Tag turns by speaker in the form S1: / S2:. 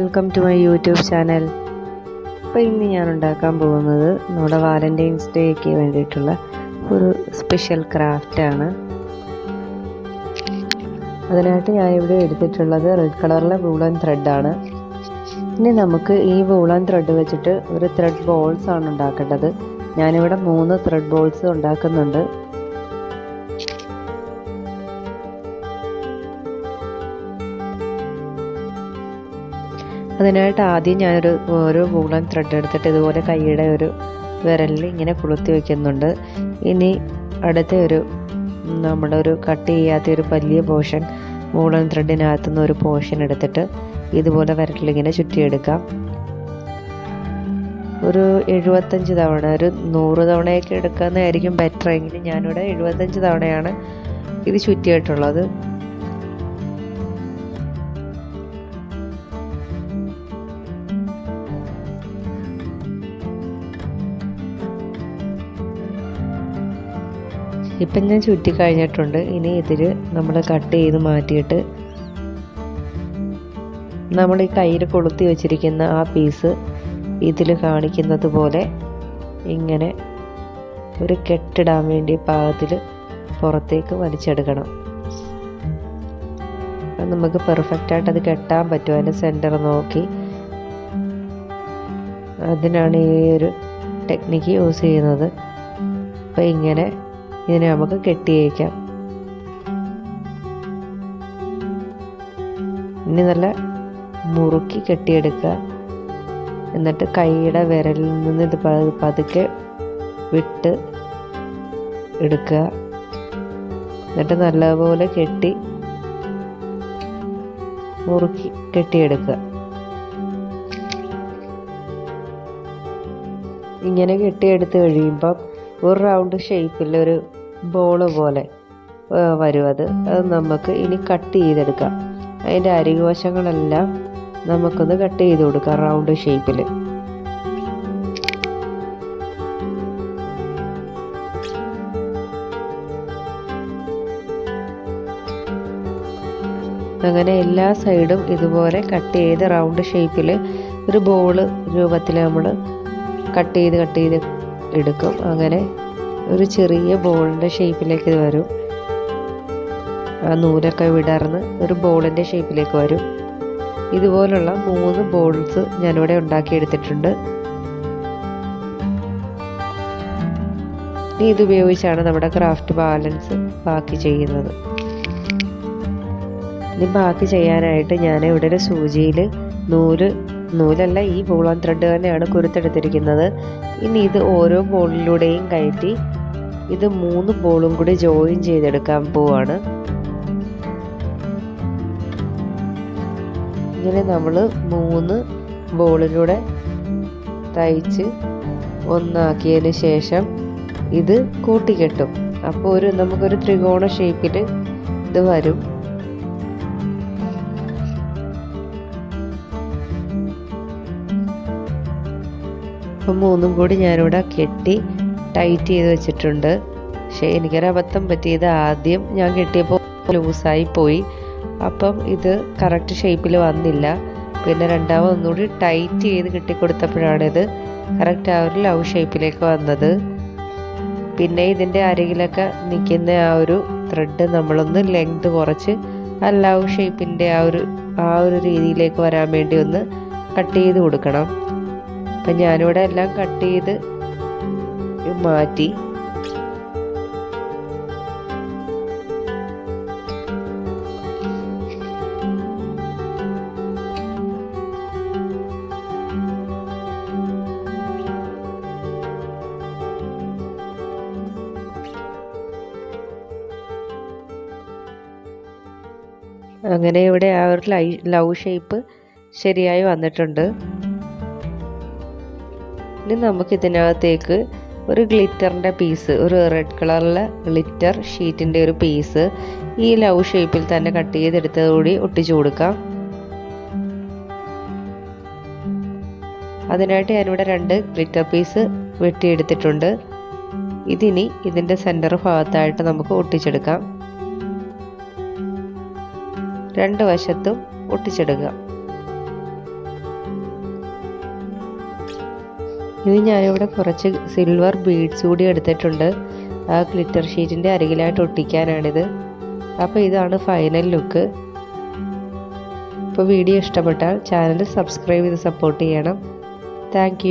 S1: Welcome to my YouTube channel അപ്പോൾ ഇന്ന് ഞാൻ ഉണ്ടാക്കാൻ പോകുന്നത് നമ്മുടെ വാലന്റൈൻസ് ഡേക്ക് വേണ്ടിയിട്ടുള്ള ഒരു സ്പെഷ്യൽ ക്രാഫ്റ്റാണ് അതിനായിട്ട് ഞാൻ ഇവിടെ എടുത്തിട്ടുള്ളത് റെഡ് കളറിലെ വൂളൻ ത്രെഡാണ് ഇനി നമുക്ക് ഈ വൂളൻ ത്രെഡ് വെച്ചിട്ട് ഒരു ത്രെഡ് ബോൾസ് ആണ് ഉണ്ടാക്കേണ്ടത്. ഞാനിവിടെ മൂന്ന് ത്രെഡ് ബോൾസ് ഉണ്ടാക്കുന്നുണ്ട്. അതിനായിട്ട് ആദ്യം ഞാനൊരു ഒരു വൂളൻ ത്രെഡ് എടുത്തിട്ട് ഇതുപോലെ കൈയുടെ ഒരു വിരലിൽ ഇങ്ങനെ കുളുത്തി വയ്ക്കുന്നുണ്ട് ഇനി അടുത്ത ഒരു നമ്മുടെ ഒരു കട്ട് ചെയ്യാത്ത ഒരു വലിയ പോർഷൻ വൂളൻ ത്രെഡിനകത്തുനിന്ന് ഒരു പോർഷൻ എടുത്തിട്ട് ഇതുപോലെ വിരലിങ്ങനെ ചുറ്റിയെടുക്കാം. ഒരു എഴുപത്തഞ്ച് തവണ ഒരു നൂറ് തവണയൊക്കെ എടുക്കുന്നതായിരിക്കും ബെറ്റർ എങ്കിലും ഞാനിവിടെ എഴുപത്തഞ്ച് തവണയാണ് ഇത് ചുറ്റിയിട്ടുള്ളത്. ഇപ്പം ഞാൻ ചുറ്റി കഴിഞ്ഞിട്ടുണ്ട്. ഇനി ഇതിൽ നമ്മൾ കട്ട് ചെയ്ത് മാറ്റിയിട്ട് നമ്മൾ ഈ കയ്യിൽ കൊളുത്തി വെച്ചിരിക്കുന്ന ആ പീസ് ഇതിൽ കാണിക്കുന്നത് പോലെ ഇങ്ങനെ ഒരു കെട്ടിടാൻ വേണ്ടി പാകത്തിൽ പുറത്തേക്ക് വലിച്ചെടുക്കണം. നമുക്ക് പെർഫെക്റ്റായിട്ട് അത് കെട്ടാൻ പറ്റും. അതിന്റെ സെന്റർ നോക്കി. അതിനാണ് ഈ ഒരു ടെക്നിക്ക് യൂസ് ചെയ്യുന്നത്. അപ്പോൾ ഇങ്ങനെ ഇതിനെ നമുക്ക് കെട്ടിയേക്കാം. ഇനി നല്ല മുറുക്കി കെട്ടിയെടുക്കുക. എന്നിട്ട് കൈയുടെ വിരലിൽ നിന്ന് ഇത് പതുക്കെ വിട്ട് എടുക്കുക. എന്നിട്ട് നല്ലപോലെ കെട്ടി മുറുക്കി കെട്ടിയെടുക്കുക. ഇങ്ങനെ കെട്ടിയെടുത്ത് കഴിയുമ്പം ഒരു റൗണ്ട് ഷേപ്പിൽ ഒരു ബോൾ പോലെ വരും അത്. അത് നമുക്ക് ഇനി കട്ട് ചെയ്തെടുക്കാം. അതിന്റെ അരികുവശങ്ങളെല്ലാം നമുക്കൊന്ന് കട്ട് ചെയ്ത് കൊടുക്കാം റൗണ്ട് ഷേപ്പിൽ അങ്ങനെ എല്ലാ സൈഡും ഇതുപോലെ കട്ട് ചെയ്ത് റൗണ്ട് ഷേപ്പിൽ ഒരു ബോൾ രൂപത്തിൽ നമ്മൾ കട്ട് ചെയ്ത് കട്ട് ചെയ്ത് എടുക്കും. അങ്ങനെ ഒരു ചെറിയ ബോളിന്റെ ഷേപ്പിലേക്ക് ഇത് വരും. ആ നൂലൊക്കെ വിടർന്ന് ഒരു ബോളിന്റെ ഷേപ്പിലേക്ക് വരും. ഇതുപോലുള്ള മൂന്ന് ബോൾസ് ഞാനിവിടെ ഉണ്ടാക്കിയെടുത്തിട്ടുണ്ട്. ഇനി ഇതുപയോഗിച്ചാണ് നമ്മുടെ ക്രാഫ്റ്റ് ബാലൻസ് ബാക്കി ചെയ്യുന്നത്. ഇനി ബാക്കി ചെയ്യാനായിട്ട് ഞാൻ ഇവിടെ ഒരു സൂചിയിൽ നൂൽ നൂലല്ല ഈ ബോളോൺ ത്രെഡ് തന്നെയാണ് കുരുത്തെടുത്തിരിക്കുന്നത്. ഇനി ഇത് ഓരോ ബോളിലൂടെയും കയറ്റി ഇത് മൂന്ന് ബോളും കൂടി ജോയിൻ ചെയ്തെടുക്കാൻ പോവാണ്. ഇങ്ങനെ നമ്മൾ മൂന്ന് ബോളിലൂടെ തയ്ച്ച് ഒന്നാക്കിയതിന് ശേഷം ഇത് കൂട്ടിക്കെട്ടും. അപ്പോൾ ഒരു നമുക്കൊരു ത്രികോണ ഷേപ്പിൽ ഇത് വരും. അപ്പം മൂന്നും കൂടി ഞാനിവിടെ കെട്ടി ടൈറ്റ് ചെയ്ത് വെച്ചിട്ടുണ്ട്. പക്ഷേ എനിക്കൊരു അബദ്ധം പറ്റിയത് ആദ്യം ഞാൻ കിട്ടിയപ്പോൾ ലൂസായി പോയി. അപ്പം ഇത് കറക്റ്റ് ഷേപ്പിൽ വന്നില്ല. പിന്നെ രണ്ടാമത് ഒന്നുകൂടി ടൈറ്റ് ചെയ്ത് കിട്ടിക്കൊടുത്തപ്പോഴാണിത് കറക്റ്റ് ആ ഒരു ലവ് ഷേപ്പിലേക്ക് വന്നത്. പിന്നെ ഇതിന്റെ അരികിലൊക്കെ നിൽക്കുന്ന ആ ഒരു ത്രെഡ് നമ്മളൊന്ന് ലെങ്ത് കുറച്ച് ആ ലവ് ഷേപ്പിന്റെ ആ ഒരു ആ ഒരു രീതിയിലേക്ക് വരാൻ വേണ്ടി ഒന്ന് കട്ട് ചെയ്ത് കൊടുക്കണം. അപ്പം ഞാനിവിടെ എല്ലാം കട്ട് ചെയ്ത് മാറ്റി. അങ്ങനെ ഇവിടെ ആ ഒരു ലൈ ലവ് ഷേപ്പ് ശരിയായി വന്നിട്ടുണ്ട്. ഇനി നമുക്ക് ഇതിനകത്തേക്ക് ഒരു ഗ്ലിറ്ററിന്റെ പീസ് ഒരു റെഡ് കളറിലെ ഗ്ലിറ്റർ ഷീറ്റിന്റെ ഒരു പീസ് ഈ ലവ് ഷേപ്പിൽ തന്നെ കട്ട് ചെയ്തെടുത്തതുകൂടി ഒട്ടിച്ചു കൊടുക്കാം. അതിനായിട്ട് ഞാനിവിടെ രണ്ട് ഗ്ലിറ്റർ പീസ് വെട്ടിയെടുത്തിട്ടുണ്ട്. ഇതിനി ഇതിന്റെ സെന്റർ ഭാഗത്തായിട്ട് നമുക്ക് ഒട്ടിച്ചെടുക്കാം. രണ്ട് വശത്തും ഒട്ടിച്ചെടുക്കുക ഇനി ഞാനിവിടെ കുറച്ച് സിൽവർ ബീഡ്സ് കൂടി എടുത്തിട്ടുണ്ട്. ആ ഗ്ലിറ്റർ ഷീറ്റിന്റെ അരികിലായിട്ട് ഒട്ടിക്കാനാണിത്. അപ്പോൾ ഇതാണ് ഫൈനൽ ലുക്ക് ഇപ്പോൾ വീഡിയോ ഇഷ്ടപ്പെട്ടാൽ ചാനൽ സബ്സ്ക്രൈബ് ചെയ്ത് സപ്പോർട്ട് ചെയ്യണം. താങ്ക്